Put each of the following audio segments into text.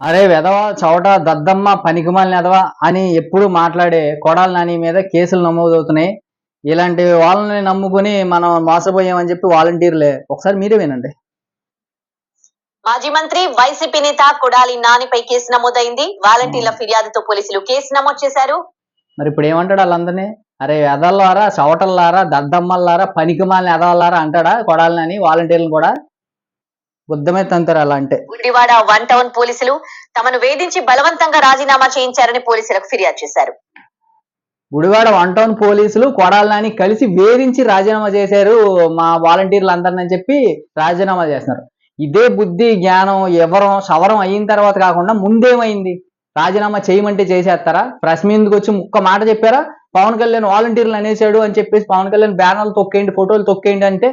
అరే వెధవ చవట దద్దమ్మ పనికిమాలిన ఎదవ అని ఎప్పుడు మాట్లాడే కొడాలి నాని మీద కేసులు నమోదవుతున్నాయి. ఇలాంటి వాళ్ళని నమ్ముకుని మనం మోసపోయామని చెప్పి వాలంటీర్లే. ఒకసారి మీరే వినండి. మాజీ మంత్రి వైసీపీ నేత కొడాలి నానిపై కేసు నమోదైంది. వాలంటీర్ల ఫిర్యాదుతో పోలీసులు కేసు నమోదు చేశారు. మరి ఇప్పుడు ఏమంటాడు వాళ్ళందరినీ? అరే ఎదల్లారా చవటల్లారా దద్దమ్మల్లారా పనికిమాలిన ఎదవల్లారా అంటాడా కొడాలి నాని వాలంటీర్లు కూడా? తంతారు అలా అంటే గుడివాడ వన్ టౌన్ పోలీసులు తమను వేధించి బలవంతంగా రాజీనామా చేయించారని పోలీసులకు ఫిర్యాదు చేశారు. గుడివాడ వన్ టౌన్ పోలీసులు కొడాలని కలిసి వేధించి రాజీనామా చేశారు మా వాలంటీర్లు అందరిని చెప్పి రాజీనామా చేస్తున్నారు. ఇదే బుద్ధి జ్ఞానం ఎవరం సవరం అయిన తర్వాత కాకుండా ముందేమైంది? రాజీనామా చేయమంటే చేసేస్తారా? ప్రెస్ మీదకి వచ్చి ఒక్క మాట చెప్పారా? పవన్ కళ్యాణ్ వాలంటీర్లు అనేసాడు అని చెప్పేసి పవన్ కళ్యాణ్ బ్యానర్లు తొక్కేయండి ఫోటోలు తొక్కేయండి అంటే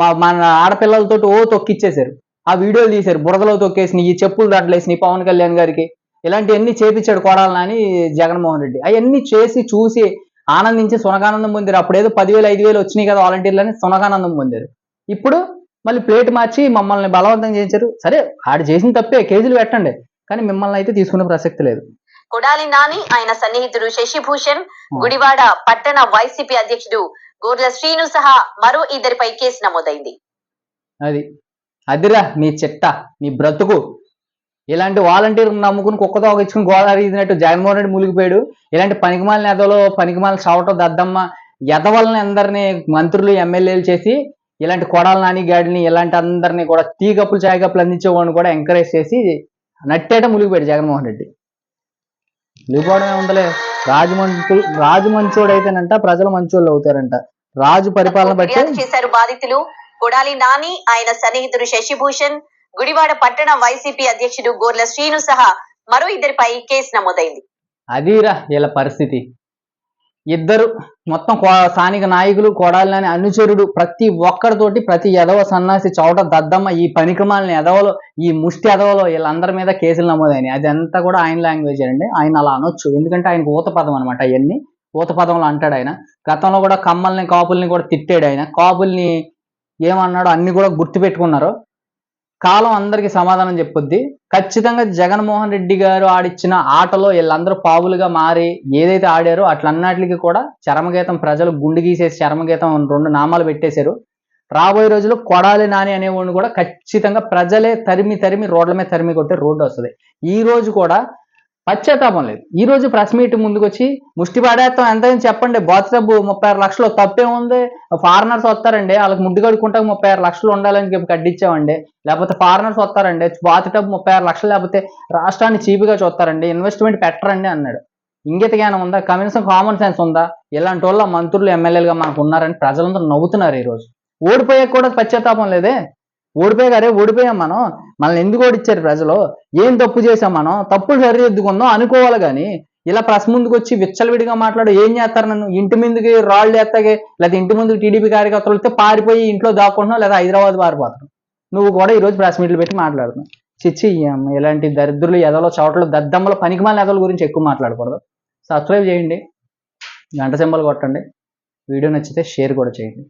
మా మన ఆడపిల్లలతో ఓ తొక్కిచ్చేశారు. ఆ వీడియోలు తీశారు. బురదలో తొక్కేసి ఈ చెప్పులు దాంట్లేసి పవన్ కళ్యాణ్ గారికి. ఇలాంటివన్నీ చేపించాడు కొడాలని జగన్మోహన్ రెడ్డి. అవన్నీ చేసి చూసి ఆనందించి సునకానందం పొందారు. అప్పుడేదో పదివేలు ఐదు వేలు వచ్చినాయి కదా వాలంటీర్లని సునకానందం పొందారు. ఇప్పుడు మళ్ళీ ప్లేట్ మార్చి మమ్మల్ని బలవంతం చేయించారు. సరే ఆడు చేసిన తప్పే కేజీలు పెట్టండి. కానీ మిమ్మల్ని అయితే తీసుకునే ప్రసక్తి లేదు. కొడాలి నాని ఆయన సన్నిహితుడు శశిభూషణ్ గుడివాడ పట్టణ వైసీపీ అధ్యక్షుడు గోర్ల శ్రీను సహా మరో ఇద్దరిపై కేసు నమోదైంది. అది. అదిరా మీ చెట్ట మీ బ్రతుకు. ఇలాంటి వాలంటీర్ నమ్ముకుని కుక్కతో ఒక ఇచ్చుకుని గోదావరి ఇదినట్టు జగన్మోహన్ రెడ్డి మునిగిపోయాడు. ఇలాంటి పనికిమాలిన ఎదలో పనికిమాలిన చావటం దద్దమ్మ ఎదవలని అందరినీ మంత్రులు ఎమ్మెల్యేలు చేసి ఇలాంటి కొడాల నాని గాడిని ఇలాంటి అందరినీ కూడా టీ కప్పులు చాయ్ కప్పులు అందించేవాడిని కూడా ఎంకరేజ్ చేసి నట్టేట మునిగిపోయాడు జగన్మోహన్ రెడ్డి. మునిగిపోవడమే ఉందలే రాజమంచు రాజు మంచోడు అయితేనంట ప్రజలు మంచోళ్ళు అవుతారంట. రాజు పరిపాలన బట్టి చేశారు బాధితులు. కొడాలి నాని ఆయన సన్నిహితుడు శశిభూషణ్ గుడివాడ పట్టణ వైసీపీ అధ్యక్షుడు గోర్ల శ్రీను సహా మరో ఇద్దరిపై కేసు నమోదైంది. అదిరా వీళ్ళ పరిస్థితి. ఇద్దరు మొత్తం స్థానిక నాయకులు కొడాలని అనుచరుడు ప్రతి ఒక్కరితోటి ప్రతి ఎదవ సన్నాసి చౌట దద్దమ్మ ఈ పనికిమాలని ఎదవలో ఈ ముష్టి ఎదవలో వీళ్ళందరి మీద కేసులు నమోదైనాయి. అది అంతా కూడా ఆయన లాంగ్వేజ్ అండి. ఆయన అలా అనొచ్చు. ఎందుకంటే ఆయనకు ఊత పదం అనమాట అవన్నీ ఊత పదంలో అంటాడు ఆయన. గతంలో కూడా కమ్మల్ని కాపుల్ని కూడా తిట్టాడు ఆయన. కాపుల్ని ఏమన్నాడో అన్ని కూడా గుర్తుపెట్టుకున్నారు. కాలం అందరికీ సమాధానం చెప్పొద్ది. ఖచ్చితంగా జగన్మోహన్ రెడ్డి గారు ఆడిచ్చిన ఆటలో వీళ్ళందరూ పావులుగా మారి ఏదైతే ఆడారో అట్లన్నిటికీ కూడా చరమగీతం ప్రజలు గుండు గీసేసి చరమగీతం రెండు నామాలు పెట్టేశారు. రాబోయే రోజుల్లో కొడాలి నాని అనేవాడిని కూడా ఖచ్చితంగా ప్రజలే తరిమి తరిమి రోడ్ల మీద తరిమి కొట్టే రోడ్డు వస్తుంది. ఈ రోజు కూడా పశ్చాత్తాపం లేదు. ఈ రోజు ప్రెస్ మీట్ ముందుకు వచ్చి ముష్టి పడేస్తాం చెప్పండి. బాత్ టబ్ ముప్పై ఆరు లక్షలు తప్పే ఉంది. ఫారినర్స్ వస్తారండి. వాళ్ళకి ముడ్డు కడుక్కుంటా ముప్పై ఆరు లక్షలు ఉండాలని చెప్పి కట్టించామండి లేకపోతే ఫారినర్స్ వస్తారండి. బాత్ టబ్ ముప్పై ఆరు లక్షలు లేకపోతే రాష్ట్రాన్ని చీపుగా చూస్తారండి. ఇన్వెస్ట్మెంట్ పెట్టరండి అన్నాడు. ఇంగిత జ్ఞానం ఉందా? కనీసం కామన్ సెన్స్ ఉందా? ఇలాంటి వాళ్ళ మంత్రులు ఎమ్మెల్యేలుగా మనకు ఉన్నారని ప్రజలందరూ నవ్వుతున్నారు ఈ రోజు. ఓడిపోయాక కూడా పశ్చాత్తాపం లేదే? ఓడిపోయారే ఓడిపోయాం మనం. మనల్ని ఎందుకు ఓడిచ్చారు ప్రజలు? ఏం తప్పు చేసాం మనం? తప్పులు సరిదిద్దుకుందాం అనుకోవాలి కానీ ఇలా ప్రెస్ ముందుకు వచ్చి విచ్చలవిడిగా మాట్లాడు ఏం చేస్తారు నన్ను? ఇంటి ముందుకి రాళ్ళు ఎత్తగే లేదా ఇంటి ముందుకు టీడీపీ కార్యకర్తలు వస్తే పారిపోయి ఇంట్లో దాక్కుంటున్నావు లేదా హైదరాబాద్ పారిపోతున్నావు? నువ్వు కూడా ఈ రోజు ప్రెస్ మీట్లు పెట్టి మాట్లాడుతున్నావు. చిచ్చి ఇలాంటి దరిద్రులు ఎదలో చోట్ల దద్దమ్మల పనికిమాల ఎదల గురించి ఎక్కువ మాట్లాడకూడదు. సబ్స్క్రైబ్ చేయండి. గంట సింబల్ కొట్టండి. వీడియో నచ్చితే షేర్ కూడా చేయండి.